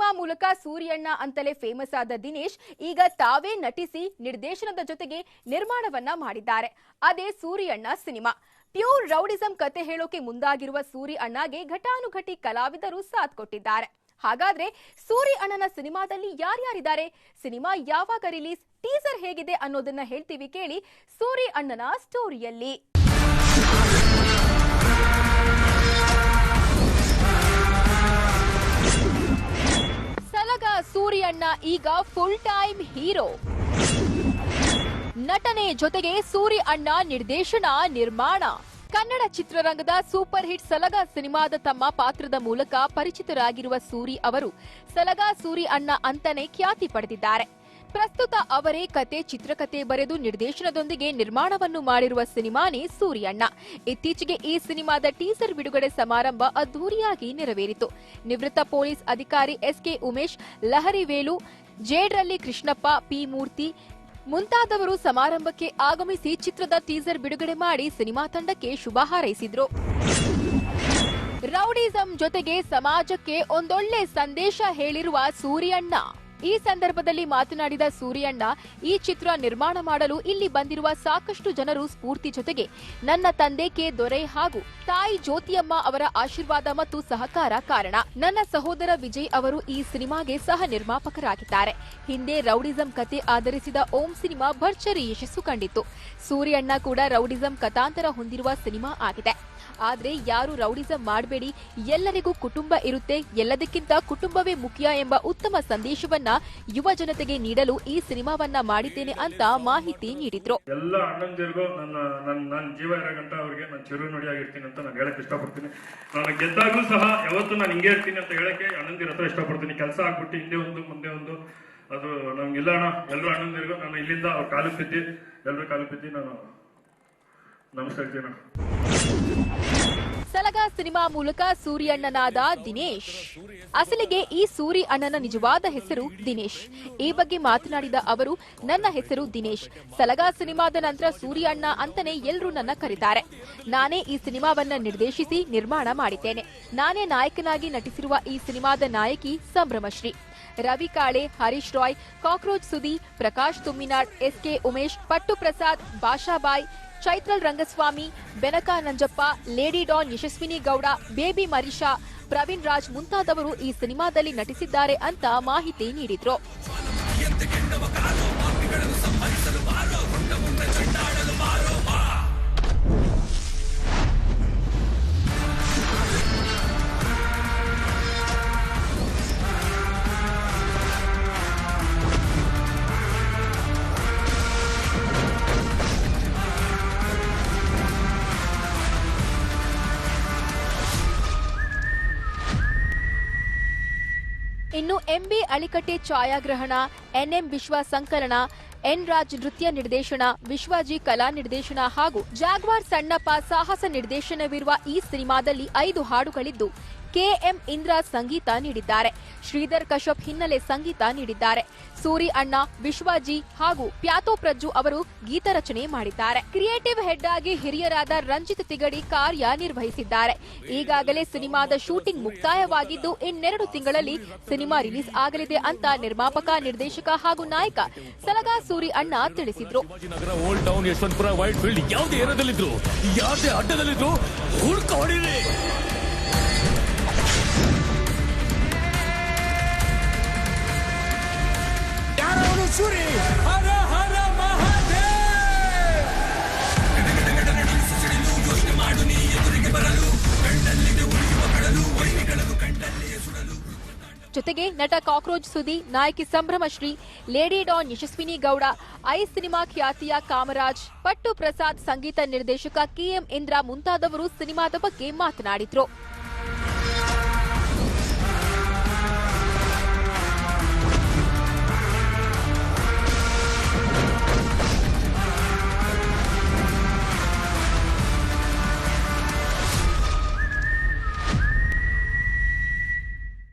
Cinema ಮೂಲಕ ಸೂರ್ಯಣ್ಣ ಅಂತಲೇ famous ಆದ ದಿನೇಶ್ ಈಗ ತಾವೇ ನಟಿಸಿ ನಿರ್ದೇಶನದ ಜೊತೆಗೆ ನಿರ್ಮಾಣವನ್ನ ಮಾಡಿದ್ದಾರೆ. ಅದೇ ಸೂರ್ಯಣ್ಣ ಸಿನಿಮಾ. ಪ್ಯೂರ್ ರೌಡಿಸಂ ಕತೆ ಹೇಳೋಕೆ ಮುಂದಾಗಿರುವ ಸೂರಿ ಅಣ್ಣಗೆ ಘಟಾನುಘಟಿ ಕಲಾವಿದರು ಸಾಥ್ ಕೊಟ್ಟಿದ್ದಾರೆ. ಹಾಗಾದ್ರೆ ಸೂರಿ ಅಣ್ಣನ ಸಿನಿಮಾದಲ್ಲಿ ಯಾರ್ಯಾರಿದ್ದಾರೆ? ಸಿನಿಮಾ ಯಾವಾಗ ರಿಲೀಸ್? ಟೀಸರ್ ಹೇಗಿದೆ ಅನ್ನೋದನ್ನ ಹೇಳ್ತೀವಿ ಕೇಳಿ ಸೂರಿ ಅಣ್ಣನ ಸ್ಟೋರಿಯಲ್ಲಿ ಈಗ ಫುಲ್ ಟೈಮ್ ಹೀರೋ ನಟನೆ ಜೊತೆಗೆ ಸೂರಿ ಅಣ್ಣ ನಿರ್ದೇಶನ, ನಿರ್ಮಾಣ. ಕನ್ನಡ ಚಿತ್ರರಂಗದ ಸೂಪರ್ ಹಿಟ್ ಸಲಗ ಸಿನಿಮಾದ ತಮ್ಮ ಪಾತ್ರದ ಮೂಲಕ ಪರಿಚಿತರಾಗಿರುವ ಸೂರಿ ಅವರು, ಸಲಗ ಸೂರಿ ಅಣ್ಣ ಅಂತಾನೆ ಖ್ಯಾತಿ ಪಡೆದಿದ್ದಾರೆ. ಪ್ರಸ್ತುತ ಅವರೇ ಕತೆ, ಚಿತ್ರಕತೆ ಬರೆದು ನಿರ್ದೇಶನದೊಂದಿಗೆ ನಿರ್ಮಾಣವನ್ನು ಮಾಡಿರುವ ಸಿನಿಮಾನೇ ಸೂರ್ಯಣ್ಣ. ಇತ್ತೀಚೆಗೆ ಈ ಸಿನಿಮಾದ ಟೀಸರ್ ಬಿಡುಗಡೆ ಸಮಾರಂಭ ಅದ್ದೂರಿಯಾಗಿ ನೆರವೇರಿತು. ನಿವೃತ್ತ ಪೊಲೀಸ್ ಅಧಿಕಾರಿ ಎಸ್ಕೆ ಉಮೇಶ್, ಲಹರಿ ವೇಲು, ಜೇಡ್ರಲ್ಲಿ ಕೃಷ್ಣಪ್ಪ, ಪಿ ಮೂರ್ತಿ ಮುಂತಾದವರು ಸಮಾರಂಭಕ್ಕೆ ಆಗಮಿಸಿ ಚಿತ್ರದ ಟೀಸರ್ ಬಿಡುಗಡೆ ಮಾಡಿ ಸಿನಿಮಾ ತಂಡಕ್ಕೆ ಶುಭ ಹಾರೈಸಿದ್ರು. ರೌಡಿಸಂ ಜೊತೆಗೆ ಸಮಾಜಕ್ಕೆ ಒಂದೊಳ್ಳೆ ಸಂದೇಶ ಹೇಳಿರುವ ಸೂರ್ಯಣ್ಣ. ಈ ಸಂದರ್ಭದಲ್ಲಿ ಮಾತನಾಡಿದ ಸೂರ್ಯಣ್ಣ, ಈ ಚಿತ್ರ ನಿರ್ಮಾಣ ಮಾಡಲು ಇಲ್ಲಿ ಬಂದಿರುವ ಸಾಕಷ್ಟು ಜನರು ಸ್ಫೂರ್ತಿ ಜೊತೆಗೆ ನನ್ನ ತಂದೆ ಕೆ. ದೊರೆ ಹಾಗೂ ತಾಯಿ ಜ್ಯೋತಿಯಮ್ಮ ಅವರ ಆಶೀರ್ವಾದ ಮತ್ತು ಸಹಕಾರ ಕಾರಣ. ನನ್ನ ಸಹೋದರ ವಿಜಯ್ ಅವರು ಈ ಸಿನಿಮಾಗೆ ಸಹ ನಿರ್ಮಾಪಕರಾಗಿದ್ದಾರೆ. ಹಿಂದೆ ರೌಡಿಸಂ ಕತೆ ಆಧರಿಸಿದ ಓಂ ಸಿನಿಮಾ ಭರ್ಜರಿ ಯಶಸ್ಸು ಕಂಡಿತ್ತು. ಸೂರ್ಯಣ್ಣ ಕೂಡ ರೌಡಿಸಂ ಕಥಾಂತರ ಹೊಂದಿರುವ ಸಿನಿಮಾ ಆಗಿದೆ. ಆದ್ರೆ ಯಾರು ರೌಡಿಸಂ ಮಾಡಬೇಡಿ. ಎಲ್ಲರಿಗೂ ಕುಟುಂಬ ಇರುತ್ತೆ. ಎಲ್ಲದಕ್ಕಿಂತ ಕುಟುಂಬವೇ ಮುಖ್ಯ ಎಂಬ ಉತ್ತಮ ಸಂದೇಶವನ್ನ ಯುವ ಜನತೆಗೆ ನೀಡಲು ಈ ಸಿನಿಮಾವನ್ನ ಮಾಡಿದ್ದೇನೆ ಅಂತ ಮಾಹಿತಿ ನೀಡಿದ್ರು. ಎಲ್ಲ ಅಣ್ಣಂದಿರಿಗೂ ನನ್ನ ನನ್ನ ಜೀವ ಇರೋ ಗಂಟ ಅವ್ರಿಗೆ ನಾನು ಚಿರು ನುಡಿಯಾಗಿರ್ತೀನಿ ಅಂತ ನಾನು ಹೇಳಕ್ ಇಷ್ಟಪಡ್ತೀನಿ. ನಾನು ಗೆದ್ದಾಗಲೂ ಸಹ ಯಾವತ್ತೂ ನಾನು ಹಿಂಗೆ ಇರ್ತೀನಿ ಅಂತ ಹೇಳಕ್ಕೆ ಅಣ್ಣಂದಿರ ಹತ್ರ ಇಷ್ಟಪಡ್ತೀನಿ. ಕೆಲಸ ಆಗ್ಬಿಟ್ಟು ಹಿಂದೆ ಒಂದು, ಮುಂದೆ ಒಂದು. ಅದು ನಂಗಿಲ್ಲ ಅಣ್ಣ. ಎಲ್ಲರೂ ಅಣ್ಣಂದಿರಿಗೂ ನಾನು ಇಲ್ಲಿಂದ ಅವ್ರ ಕಾಲು ಬಿದ್ದಿ ಎಲ್ಲರೂ ಕಾಲು ಬಿದ್ದಿ ನಾನು ನಮಸ್ಕಾರ ಸಲಗ ಸಿನಿಮಾ ಮೂಲಕ ಸೂರ್ಯಣ್ಣನಾದ ದಿನೇಶ್. ಅಸಲಿಗೆ ಈ ಸೂರಿ ಅಣ್ಣನ ನಿಜವಾದ ಹೆಸರು ದಿನೇಶ್. ಈ ಬಗ್ಗೆ ಮಾತನಾಡಿದ ಅವರು, ನನ್ನ ಹೆಸರು ದಿನೇಶ್. ಸಲಗ ಸಿನಿಮಾದ ನಂತರ ಸೂರಿ ಅಣ್ಣ ಅಂತಾನೆ ಎಲ್ಲರೂ ನನ್ನ ಕರೀತಾರೆ. ನಾನೇ ಈ ಸಿನಿಮಾವನ್ನ ನಿರ್ದೇಶಿಸಿ ನಿರ್ಮಾಣ ಮಾಡಿದ್ದೇನೆ. ನಾನೇ ನಾಯಕನಾಗಿ ನಟಿಸಿರುವ ಈ ಸಿನಿಮಾದ ನಾಯಕಿ Sambhramashree. Ravi Kale, Harish Rai, cockroach Sudhi Prakash Tumminad S K Umesh, Pattu Prasad Bashabhai Chaitral Rangaswamy, Benaka Nanjappa, lady don Yashaswini Gowda, baby Marisha Praveen Raj ಮುಂತಾದವರು ಈ ಸಿನಿಮಾದಲ್ಲಿ ನಟಿಸಿದ್ದಾರೆ ಅಂತ ಮಾಹಿತಿ ನೀಡಿದ್ರು. ಇನ್ನು ಎಂಬಿ ಅಳಿಕಟ್ಟೆ ಛಾಯಾಗ್ರಹಣ, ಎನ್ಎಂ ವಿಶ್ವ ಸಂಕಲನ, ಎನ್ ರಾಜ್ ನೃತ್ಯ ನಿರ್ದೇಶನ ವಿಶ್ವಜಿ ಕಲಾ ನಿರ್ದೇಶನ ಹಾಗೂ ಜಾಗ್ವಾರ್ ಸಣ್ಣಪ್ಪ ಸಾಹಸ ನಿರ್ದೇಶನವಿರುವ ಈ ಸಿನಿಮಾದಲ್ಲಿ ಐದು ಹಾಡುಗಳಿದ್ದು ಕೆಎಂ ಇಂದ್ರ ಸಂಗೀತ ನೀಡಿದ್ದಾರೆ. ಶ್ರೀಧರ್ ಕಶ್ಯಪ್ ಹಿನ್ನೆಲೆ ಸಂಗೀತ ನೀಡಿದ್ದಾರೆ. ಸೂರಿ ಅಣ್ಣ, ವಿಶ್ವಜಿ ಹಾಗೂ ಪ್ಯಾತೋ ಪ್ರಜ್ಜು ಅವರು ಗೀತ ರಚನೆ ಮಾಡಿದ್ದಾರೆ. ಕ್ರಿಯೇಟಿವ್ ಹೆಡ್ ಆಗಿ ಹಿರಿಯರಾದ ರಂಜಿತ್ ತಿಗಡಿ ಕಾರ್ಯ ನಿರ್ವಹಿಸಿದ್ದಾರೆ ಈಗಾಗಲೇ ಸಿನಿಮಾದ ಶೂಟಿಂಗ್ ಮುಕ್ತಾಯವಾಗಿದ್ದು, ಇನ್ನೆರಡು ತಿಂಗಳಲ್ಲಿ ಸಿನಿಮಾ ರಿಲೀಸ್ ಆಗಲಿದೆ ಅಂತ ನಿರ್ಮಾಪಕ, ನಿರ್ದೇಶಕ ಹಾಗೂ ನಾಯಕ ಸಲಗಾ ಸೂರಿ ಅಣ್ಣ ತಿಳಿಸಿದ್ರು. ಜೊತೆಗೆ ನಟ ಕಾಕ್ರೋಚ್ ಸುದಿ, ನಾಯಕಿ Sambhramashree, lady don Yashaswini Gowda, I cinema ಖ್ಯಾತಿಯ ಕಾಮರಾಜ್, ಪಟ್ಟು ಪ್ರಸಾದ್ ಸಂಗೀತ ನಿರ್ದೇಶಕ ಕೆಎಂ ಇಂದ್ರ ಮುಂತಾದವರು ಸಿನಿಮಾದ ಬಗ್ಗೆ ಮಾತನಾಡಿದ್ರು.